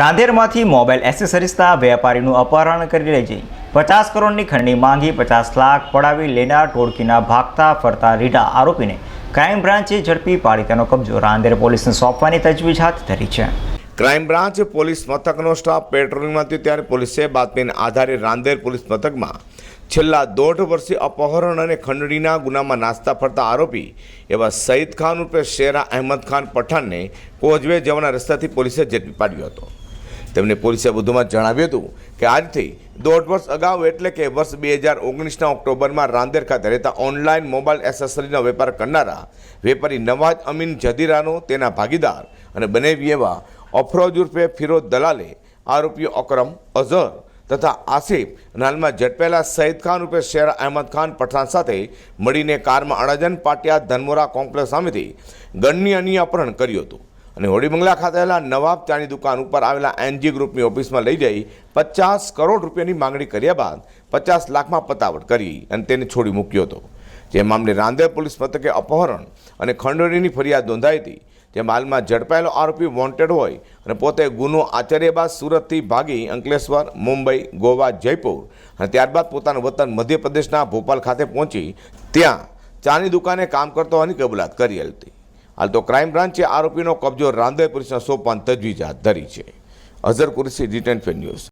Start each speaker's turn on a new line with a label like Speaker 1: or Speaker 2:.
Speaker 1: રાંદેરમાંથી mobile એસેસરીઝના વેપારીનું અપહરણ કરી લઈ જઈ પચાસ કરોડની ખંડની માંગી પચાસ લાખ પડાવી લેનાર ટોળકીના ભાગતા ફરતા રીડા આરોપીને ક્રાઇમ બ્રાન્ચે ઝડપી પાડી તેનો કબજો. રાંદેર પોલીસને સોંપવાની તજવીજ હાથ ધરી છે.
Speaker 2: ક્રાઇમ બ્રાન્ચ પોલીસ મથકનો સ્ટાફ પેટ્રોલિંગમાં હતો ત્યારે પોલીસે બાતમીના આધારે રાંદેર પોલીસ મથકમાં છેલ્લા દોઢ વર્ષે અપહરણ અને ખંડણીના ગુનામાં નાસ્તા ફરતા આરોપી એવા સઈદ ખાન ઉર્ફે શેરા અહેમદ ખાન પઠાણને કોઝવે જવાના રસ્તાથી પોલીસે ઝડપી પાડ્યો હતો. તેમને પોલીસે વધુમાં જણાવ્યું હતું કે આજથી દોઢ વર્ષ અગાઉ એટલે કે વર્ષ બે હજાર ઓગણીસના ઓક્ટોબરમાં રાંદેર ખાતે રહેતા ઓનલાઈન મોબાઈલ એસેસરીનો વેપાર કરનારા વેપારી નવાજ અમીન જદીરાનો તેના ભાગીદાર અને બનેવી એવા અફરોજ ઉર્ફે ફિરોજ દલાલે આરોપીઓ અકરમ, અઝહર તથા આસિફ અને ઝડપેલા સઈદ ખાન રૂપે શેર અહેમદ ખાન પઠાણ સાથે મળીને કારમાં અડાજન પાટિયા ધનમોરા કોમ્પ્લેક્સ સામેથી ગણની અન્ય અપહરણ કર્યું હતું. અને હોડીબંગલા ખાતે આવેલા નવાબ ચાની દુકાન ઉપર આવેલા એનજી ગ્રુપની ઓફિસમાં લઈ જઈ પચાસ કરોડ રૂપિયાની માંગણી કર્યા બાદ પચાસ લાખમાં પતાવટ કરી અને તેને છોડી મૂક્યો હતો. જે મામલે રાંદેર પોલીસ મથકે અપહરણ અને ખંડણીની ફરિયાદ નોંધાઈ હતી. જેમાં હાલમાં ઝડપાયેલો આરોપી વોન્ટેડ હોય અને પોતે ગુનો આચર્યા બાદ સુરતથી ભાગી અંકલેશ્વર, મુંબઈ, ગોવા, જયપુર અને ત્યારબાદ પોતાનું વતન મધ્યપ્રદેશના ભોપાલ ખાતે પહોંચી ત્યાં ચાની દુકાને કામ કરતો હોવાની કબૂલાત કરી હતી. હાલ તો ક્રાઇમ બ્રાન્ચે આરોપીનો કબજો રાંદેર પોલીસને સોંપવાની તજવીજ હાથ ધરી છે. Azhar Qureshi return fair news